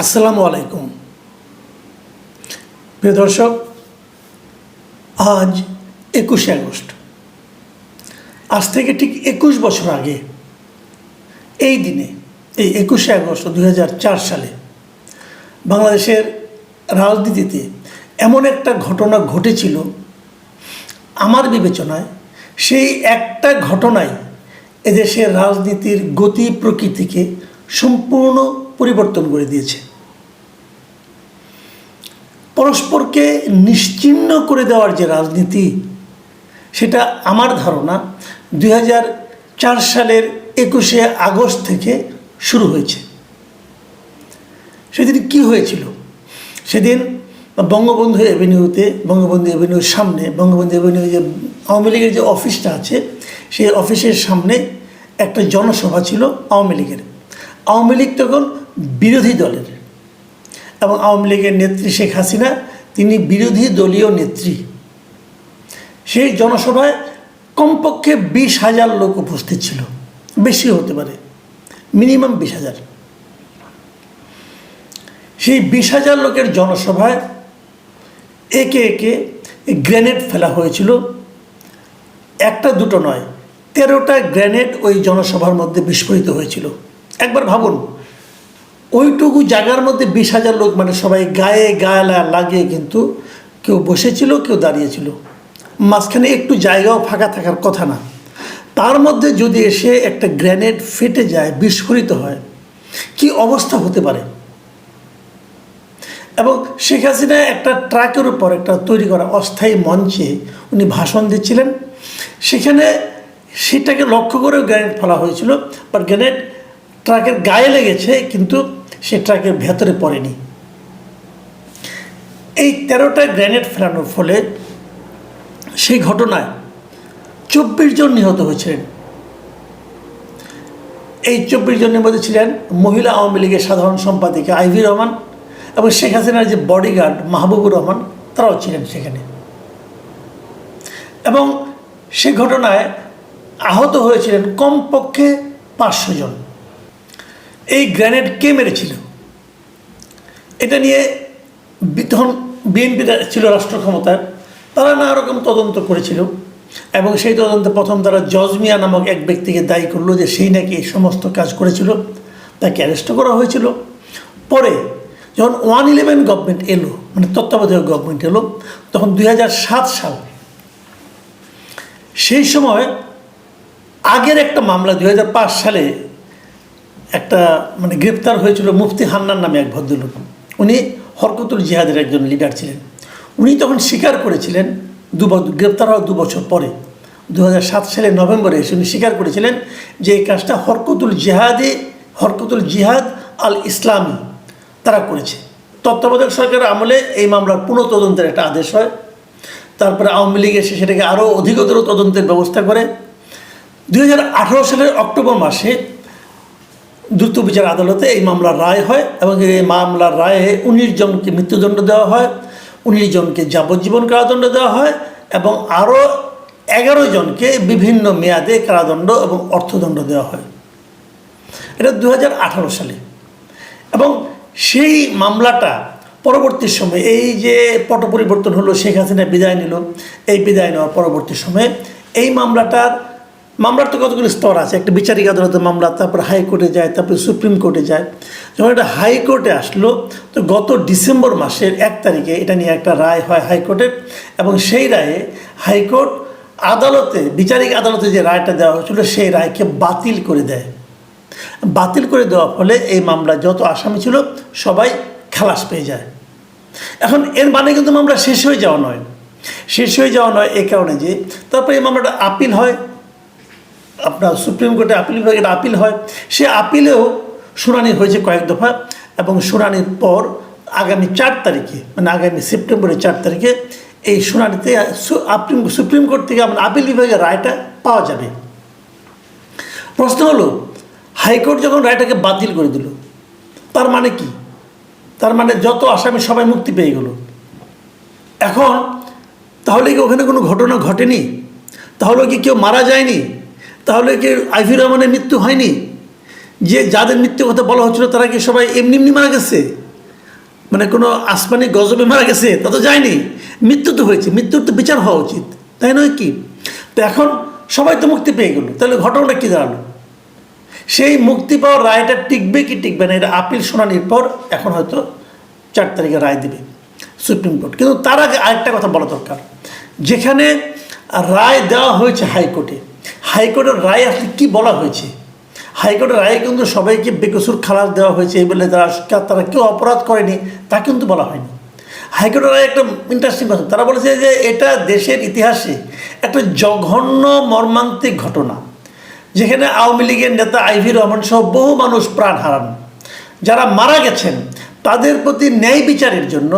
আসসালামু আলাইকুম। প্রিয় দর্শক, আজ একুশে আগস্ট। আজ থেকে ঠিক একুশ বছর আগে এই দিনে, এই একুশে আগস্ট দু হাজার চার সালে বাংলাদেশের রাজনীতিতে এমন একটা ঘটনা ঘটেছিল। আমার বিবেচনায় সেই একটা ঘটনাই এদেশের রাজনীতির গতি প্রকৃতিকে সম্পূর্ণ পরিবর্তন করে দিয়েছে। পরস্পরকে নিশ্চিহ্ন করে দেওয়ার যে রাজনীতি, সেটা আমার ধারণা দুই হাজার চার সালের একুশে আগস্ট থেকে শুরু হয়েছে। সেদিন কি হয়েছিল? সেদিন বঙ্গবন্ধু এভিনিউতে বঙ্গবন্ধু এভিনিউর সামনে, বঙ্গবন্ধু এভিনিউ যে আওয়ামী লীগের যে অফিসটা আছে, সেই অফিসের সামনে একটা জনসভা ছিল আওয়ামী লীগের। আওয়ামী লীগ তখন বিরোধী দলের। এবং আওয়ামী লীগের নেত্রী শেখ হাসিনা, তিনি বিরোধী দলীয় নেত্রী। সেই জনসভায় কমপক্ষে বিশ হাজার লোক উপস্থিত ছিল। বেশি হতে পারে, মিনিমাম বিশ হাজার। সেই বিশ হাজার লোকের জনসভায় একে একে গ্রেনেড ফেলা হয়েছিল। একটা দুটো নয়, তেরোটা গ্রেনেড ওই জনসভার মধ্যে বিস্ফোরিত হয়েছিল। একবার ভাবুন ওইটুকু জায়গার মধ্যে বিশ হাজার লোক মানে সবাই গায়ে গায়ে লাগিয়ে কিন্তু কেউ বসেছিল, কেউ দাঁড়িয়েছিল। মাঝখানে একটু জায়গাও ফাঁকা থাকার কথা না। তার মধ্যে যদি এসে একটা গ্রেনেড ফেটে যায়, বিস্ফোরিত হয়, কি অবস্থা হতে পারে? এবং শেখ হাসিনা একটা ট্রাকের উপর একটা তৈরি করা অস্থায়ী মঞ্চে উনি ভাষণ দিচ্ছিলেন। সেখানে সেটাকে লক্ষ্য করেও গ্রেনেড ফেলা হয়েছিল বাট গ্রেনেড ট্রাকের গায়ে লেগেছে, কিন্তু সে ট্রাকের ভেতরে পড়েনি। এই তেরোটা গ্রেনেড ফেলানোর ফলে সেই ঘটনায় চব্বিশ জন নিহত হয়েছিলেন। এই চব্বিশ জনের মধ্যে ছিলেন মহিলা আওয়ামী লীগের সাধারণ সম্পাদিকা আইভি রহমান এবং শেখ হাসিনার যে বডিগার্ড মাহবুবুর রহমান, তারাও ছিলেন সেখানে। এবং সে ঘটনায় আহত হয়েছিলেন কমপক্ষে পাঁচশো জন। এই গ্রেনেড কে মেরেছিল? এটা নিয়ে তখন বিএনপি ছিল রাষ্ট্র ক্ষমতায় তারা নানা রকম তদন্ত করেছিল এবং সেই তদন্তে প্রথম তারা জজমিয়া নামক এক ব্যক্তিকে দায়ী করল যে সেই নাকি এই সমস্ত কাজ করেছিল, তাকে অ্যারেস্ট করা হয়েছিল। পরে যখন ওয়ান ইলেভেন গভর্নমেন্ট এলো মানে তত্ত্বাবধায়ক গভর্নমেন্ট এলো, তখন দু হাজার সাত সাল, সেই সময় আগের একটা মামলা দুই হাজার পাঁচ সালে একটা মানে গ্রেপ্তার হয়েছিল মুফতি হান্নান নামে এক ভদ্রলোক। উনি হরকতুল জিহাদের একজন লিডার ছিলেন। উনি তখন স্বীকার করেছিলেন দু গ্রেপ্তার হওয়ার দু বছর পরে। দু হাজার সাত সালের নভেম্বরে এসে উনি স্বীকার করেছিলেন যে এই কাজটা হরকতুল জিহাদে, হরকতুল জিহাদ আল ইসলামী তারা করেছে। তত্ত্বাবধায়ক সরকারের আমলে এই মামলার পুনঃ তদন্তের একটা আদেশ হয়। তারপরে আওয়ামী লীগ এসে সেটাকে আরও অধিকতর তদন্তের ব্যবস্থা করে। দু হাজার আঠেরো সালের অক্টোবর মাসে দ্রুত বিচার আদালতে এই মামলার রায় হয় এবং এই মামলার রায়ে উনিশ জনকে মৃত্যুদণ্ড দেওয়া হয়, উনিশ জনকে যাবজ্জীবন কারাদণ্ড দেওয়া হয় এবং আরও এগারো জনকে বিভিন্ন মেয়াদে কারাদণ্ড এবং অর্থদণ্ড দেওয়া হয়। এটা দু হাজার আঠারো সালে। এবং সেই মামলাটা পরবর্তী সময়ে এই যে পট পরিবর্তন হলো, শেখ হাসিনা বিদায় নিল, এই বিদায় নেওয়ার পরবর্তী সময়ে এই মামলাটার মামলার তো কতগুলো স্তর আছে? একটা বিচারিক আদালতে মামলা, তারপর হাইকোর্টে যায়, তারপরে সুপ্রিম কোর্টে যায়। যখন এটা হাইকোর্টে আসলো, তো গত ডিসেম্বর মাসের এক তারিখে এটা নিয়ে একটা রায় হয় হাইকোর্টের এবং সেই রায়ে হাইকোর্ট আদালতে, বিচারিক আদালতে যে রায়টা দেওয়া হয়েছিল, সেই রায়কে বাতিল করে দেয়। বাতিল করে দেওয়ার ফলে এই মামলা যত আসামি ছিল, সবাই খালাস পেয়ে যায়। এখন এর মানে কিন্তু মামলা শেষ হয়ে যাওয়া নয়। শেষ হয়ে যাওয়া নয় এই কারণে যে, তারপরে এই মামলাটা আপিল হয় আপনার সুপ্রিম কোর্টে আপিল বিভাগের আপিল হয়, সে আপিলেও শুনানি হয়েছে কয়েক দফা এবং শুনানির পর আগামী চার তারিখে মানে আগামী সেপ্টেম্বরের চার তারিখে এই শুনানিতে সুপ্রিম কোর্ট থেকে আমার আপিল বিভাগের রায়টা পাওয়া যাবে। প্রশ্ন হলো, হাইকোর্ট যখন রায়টাকে বাতিল করে দিল, তার মানে কি? তার মানে যত আসামি সবাই মুক্তি পেয়ে গেল। এখন তাহলে কি ওখানে কোনো ঘটনা ঘটেনি? তাহলে কি কেউ মারা যায়নি? তাহলে কি আইভি রহমানের মৃত্যু হয়নি? যে যাদের মৃত্যুর কথা বলা হচ্ছিল, তারা কি সবাই এমনি এমনি মারা গেছে? মানে কোনো আসমানি গজবে মারা গেছে? তা তো যায়নি। মৃত্যু তো হয়েছে, মৃত্যুর তো বিচার হওয়া উচিত, তাই নয় কি? তো এখন সবাই তো মুক্তি পেয়ে গেল, তাহলে ঘটনাটা কী দাঁড়াল? সেই মুক্তি পাওয়ার রায়টা টিকবে কি টিকবে না, এটা আপিল শুনানির পর এখন হয়তো চার তারিখে রায় দেবে সুপ্রিম কোর্ট। কিন্তু তার আগে আরেকটা কথা বলা দরকার। যেখানে রায় দেওয়া হয়েছে হাইকোর্টে হাইকোর্টের রায় আসলে কী বলা হয়েছে? হাইকোর্টের রায়ে কিন্তু সবাইকে বেকসুর খালাস দেওয়া হয়েছে এই বলে তারা তারা কেউ অপরাধ করেনি, তা কিন্তু বলা হয়নি। হাইকোর্টের রায় একটা ইন্টারেস্টিং কথা, তারা বলেছে যে এটা দেশের ইতিহাসে একটা জঘন্য মর্মান্তিক ঘটনা, যেখানে আওয়ামী লীগের নেতা আইভি রহমান সহ বহু মানুষ প্রাণ হারান। যারা মারা গেছেন, তাদের প্রতি ন্যায় বিচারের জন্য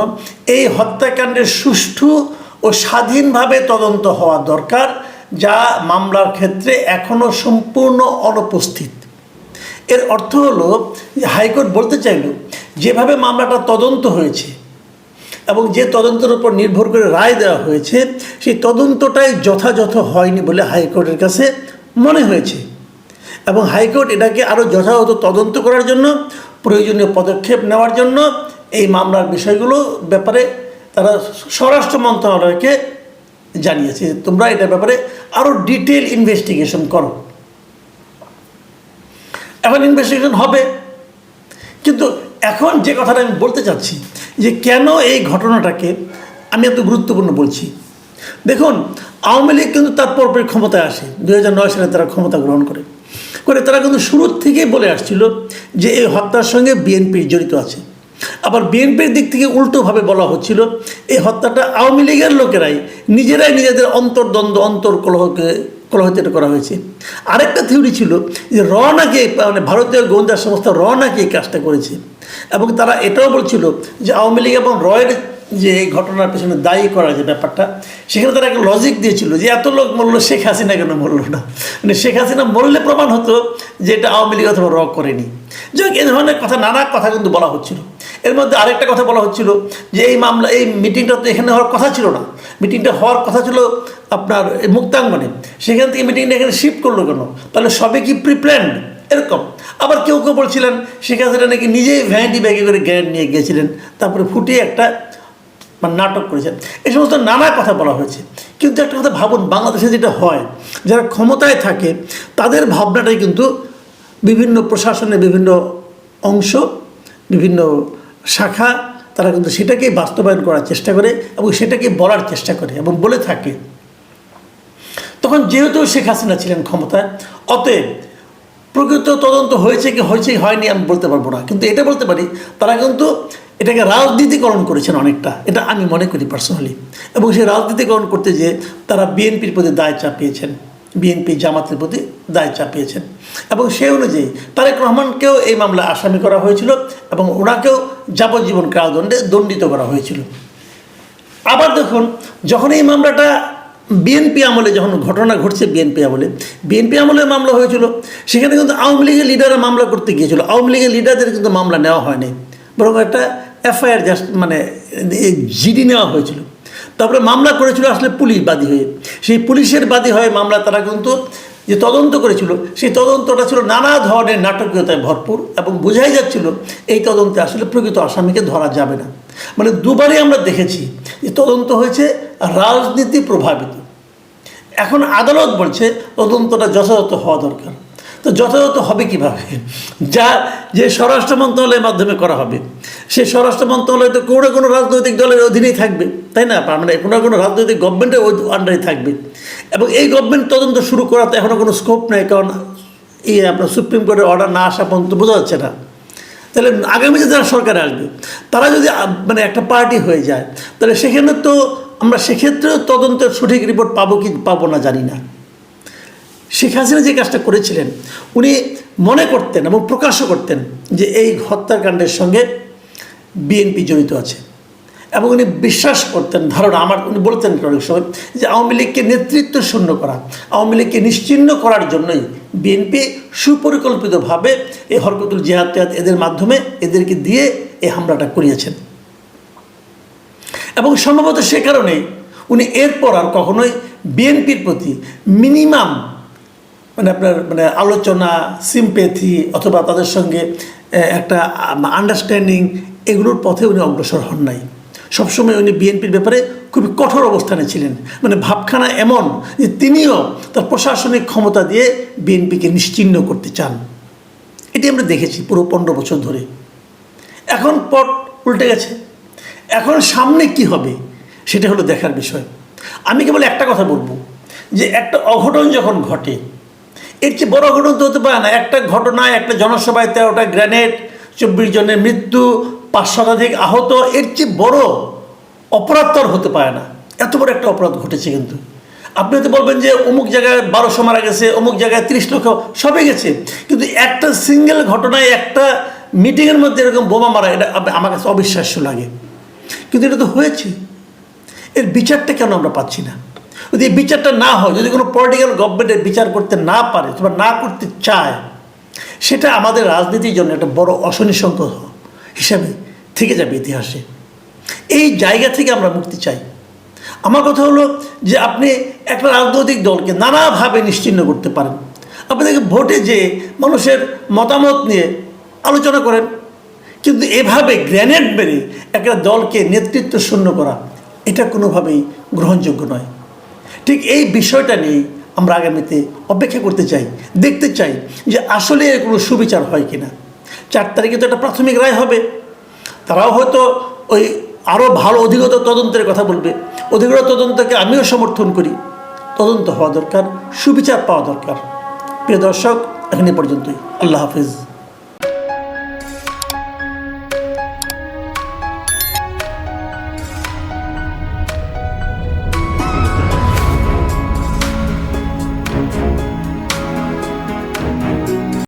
এই হত্যাকাণ্ডের সুষ্ঠু ও স্বাধীনভাবে তদন্ত হওয়া দরকার। যা মামলার ক্ষেত্রে এখনও সম্পূর্ণ অনুপস্থিত। এর অর্থ হলো যে হাইকোর্ট বলতে চাইল, যেভাবে মামলাটা তদন্ত হয়েছে এবং যে তদন্তের উপর নির্ভর করে রায় দেওয়া হয়েছে, সেই তদন্তটাই যথাযথ হয়নি বলে হাইকোর্টের কাছে মনে হয়েছে। এবং হাইকোর্ট এটাকে আরও যথাযথ তদন্ত করার জন্য, প্রয়োজনীয় পদক্ষেপ নেওয়ার জন্য এই মামলার বিষয়গুলো ব্যাপারে তারা স্বরাষ্ট্র মন্ত্রণালয়কে জানিয়েছে। তোমরা এটার ব্যাপারে আরও ডিটেল ইনভেস্টিগেশন করো। এখন ইনভেস্টিগেশন হবে। কিন্তু এখন যে কথাটা আমি বলতে চাচ্ছি, যে কেন এই ঘটনাটাকে আমি এত গুরুত্বপূর্ণ বলছি? দেখুন, আওয়ামী লীগ কিন্তু তার পরপরই ক্ষমতায় আসে। দু হাজার নয় সালে তারা ক্ষমতা গ্রহণ করে। করে তারা কিন্তু শুরুর থেকেই বলে আসছিল যে এই হত্যার সঙ্গে বিএনপির জড়িত আছে। আবার বিএনপির দিক থেকে উল্টোভাবে বলা হচ্ছিল এই হত্যাটা আওয়ামী লীগের লোকেরাই নিজেরাই নিজেদের অন্তর্দ্বন্দ্ব অন্তর্কলহকে কলহিত করা হয়েছে। আরেকটা থিওরি ছিল যে র নাকি মানে ভারতীয় গোয়েন্দা সংস্থা র নাকি এই কাজটা করেছে। এবং তারা এটাও বলছিল যে আওয়ামী লীগ এবং রয়ের যে ঘটনার পেছনে দায়ী করা যে ব্যাপারটা সেখানে তারা একটা লজিক দিয়েছিল যে এত লোক মরলো শেখ হাসিনা কেন মরল না? মানে শেখ হাসিনা মরলে প্রমাণ হতো যে এটা আওয়ামী লীগ অথবা র করেনি। যাই হোক, এ ধরনের কথা নানা কথা কিন্তু বলা হচ্ছিল। এর মধ্যে আরেকটা কথা বলা হচ্ছিল যে এই মামলা, এই মিটিংটা তো এখানে হওয়ার কথা ছিল না। মিটিংটা হওয়ার কথা ছিল আপনার মুক্তাঙ্গনে। সেখান থেকে মিটিংটা এখানে শিফট করল কেন? তাহলে সবে কি প্রিপ্ল্যান্ড এরকম। আবার কেউ কেউ বলছিলেন হাসিনা নাকি নিজেই ভ্যানিটি ব্যাগে করে জ্ঞান নিয়ে গিয়েছিলেন। তারপরে ফুটিয়ে একটা মানে নাটক করেছেন এই সমস্ত নানা কথা বলা হয়েছে। কিন্তু একটা কথা ভাবুন, বাংলাদেশে যেটা হয়, যারা ক্ষমতায় থাকে, তাদের ভাবনাটাই কিন্তু বিভিন্ন প্রশাসনের বিভিন্ন অংশ, বিভিন্ন শাখা, তারা কিন্তু সেটাকেই বাস্তবায়ন করার চেষ্টা করে এবং সেটাকে বলার চেষ্টা করে এবং বলে থাকে। তখন যেহেতু শেখ হাসিনা ছিলেন ক্ষমতায় অতএব প্রকৃত তদন্ত হয়েছে কি হয়েছে হয়নি আমি বলতে পারব না। কিন্তু এটা বলতে পারি, তারা কিন্তু এটাকে রাজনীতিকরণ করেছেন অনেকটা, এটা আমি মনে করি পার্সোনালি এবং সেই রাজনীতিকরণ করতে যে তারা বিএনপির প্রতি দায় চাপিয়েছেন। বিএনপি জামাতের প্রতি দায় চাপিয়েছেন। এবং সেই অনুযায়ী তারেক রহমানকেও এই মামলায় আসামি করা হয়েছিল এবং ওনাকেও যাবজ্জীবন কারাদণ্ডে দণ্ডিত করা হয়েছিল। আবার দেখুন, যখন এই মামলাটা বিএনপি আমলে যখন ঘটনা ঘটছে বিএনপি আমলে বিএনপি আমলে মামলা হয়েছিল, সেখানে কিন্তু আওয়ামী লীগের লিডাররা মামলা করতে গিয়েছিল। আওয়ামী লীগের লিডারদের কিন্তু মামলা নেওয়া হয়নি। বরং একটা এফআইআর জাস্ট মানে জিডি নেওয়া হয়েছিল। তারপরে মামলা করেছিল আসলে পুলিশ বাদী হয়ে। সেই পুলিশের বাদী হয়ে মামলা তারা কিন্তু যে তদন্ত করেছিল, সেই তদন্তটা ছিল নানা ধরনের নাটকীয়তায় ভরপুর এবং বোঝাই যাচ্ছিল এই তদন্তে আসলে প্রকৃত আসামিকে ধরা যাবে না। মানে দুবারই আমরা দেখেছি যে তদন্ত হয়েছে রাজনীতি প্রভাবিত। এখন আদালত বলছে তদন্তটা যথাযথ হওয়া দরকার। তো যথাযথ হবে কীভাবে? যা যে স্বরাষ্ট্র মন্ত্রণালয়ের মাধ্যমে করা হবে। সেই স্বরাষ্ট্র মন্ত্রণালয় তো কোনো কোনো রাজনৈতিক দলের অধীনেই থাকবে, তাই না? মানে কোনো কোনো রাজনৈতিক গভর্নমেন্টের আন্ডারে থাকবে। এবং এই গভর্নমেন্ট তদন্ত শুরু করাতে এখনও কোনো স্কোপ নেই, কারণ ইয়ে আপনার সুপ্রিম কোর্টের অর্ডার না আসা পর্যন্ত বোঝা যাচ্ছে না। তাহলে আগামীতে যারা সরকারে আসবে, তারা যদি মানে একটা পার্টি হয়ে যায়, তাহলে সেখানে তো আমরা সেক্ষেত্রেও তদন্তের সঠিক রিপোর্ট পাবো কি পাবো না জানি না। শেখ হাসিনা যে কাজটা করেছিলেন, উনি মনে করতেন এবং প্রকাশও করতেন যে এই হত্যাকাণ্ডের সঙ্গে বিএনপি জড়িত আছে। এবং উনি বিশ্বাস করতেন, ধারণা আমার, উনি বলতেন অনেক সময় যে আওয়ামী লীগকে নেতৃত্ব শূন্য করা, আওয়ামী লীগকে নিশ্চিহ্ন করার জন্যই বিএনপি সুপরিকল্পিতভাবে এই হরকতুল জিহাদ টিহাদ এদের মাধ্যমে এদেরকে দিয়ে এই হামলাটা করিয়েছেন। এবং সম্ভবত সে কারণে উনি এরপর আর কখনোই বিএনপির প্রতি মিনিমাম মানে আপনার মানে আলোচনা সিম্পেথি অথবা তাদের সঙ্গে একটা আন্ডারস্ট্যান্ডিং এগুলোর পথে উনি অগ্রসর হন নাই। সবসময় উনি বিএনপির ব্যাপারে খুবই কঠোর অবস্থানে ছিলেন। মানে ভাবখানা এমন যে তিনিও তার প্রশাসনিক ক্ষমতা দিয়ে বিএনপিকে নিশ্চিহ্ন করতে চান। এটি আমরা দেখেছি পুরো পনেরো বছর ধরে। এখন পট উল্টে গেছে। এখন সামনে কি হবে সেটা হলো দেখার বিষয়। আমি কেবল একটা কথা বলব যে একটা অঘটন যখন ঘটে, এর চেয়ে বড় অঘটন তো হতে পারে না। একটা ঘটনায় একটা জনসভায় তেরোটা গ্রেনেড, চব্বিশ জনের মৃত্যু পাঁচ শতাধিক আহত, এর চেয়ে বড় অপরাধ তো হতে পারে না। এত বড় একটা অপরাধ ঘটেছে কিন্তু। আপনি তো বলবেন যে অমুক জায়গায় বারোশো মারা গেছে, অমুক জায়গায় তিরিশ লক্ষ, সবই গেছে। কিন্তু একটা সিঙ্গেল ঘটনায় একটা মিটিংয়ের মধ্যে এরকম বোমা মারা, এটা আমার কাছে অবিশ্বাস্য লাগে। কিন্তু এটা তো হয়েছে। এর বিচারটা কেন আমরা পাচ্ছি না? যদি এই বিচারটা না হয়, যদি কোনো পলিটিক্যাল গভর্নমেন্টের বিচার করতে না পারে, অথবা না করতে চায়, সেটা আমাদের রাজনীতির জন্য একটা বড় অশনিসংক হিসাবে থেকে যাবে ইতিহাসে। এই জায়গা থেকে আমরা মুক্তি চাই। আমার কথা হলো যে আপনি একটা রাজনৈতিক দলকে নানাভাবে নিশ্চিহ্ন করতে পারেন। আপনাদেরকে ভোটে যে মানুষের মতামত নিয়ে আলোচনা করেন, কিন্তু এভাবে গ্রেনেড মেরে একটা দলকে নেতৃত্ব শূন্য করা, এটা কোনোভাবেই গ্রহণযোগ্য নয়। ঠিক এই বিষয়টা নিয়ে আমরা আগামীতে অপেক্ষা করতে চাই, দেখতে চাই যে আসলে কোনো সুবিচার হয় কিনা। চার তারিখে তো একটা প্রাথমিক রায় হবে। তারাও হয়তো ওই আরও ভালো অধিগত তদন্তের কথা বলবে। অধিগত তদন্তকে আমিও সমর্থন করি। তদন্ত হওয়া দরকার, সুবিচার পাওয়া দরকার। প্রিয় দর্শক, এখানে পর্যন্তই। আল্লাহ হাফিজ।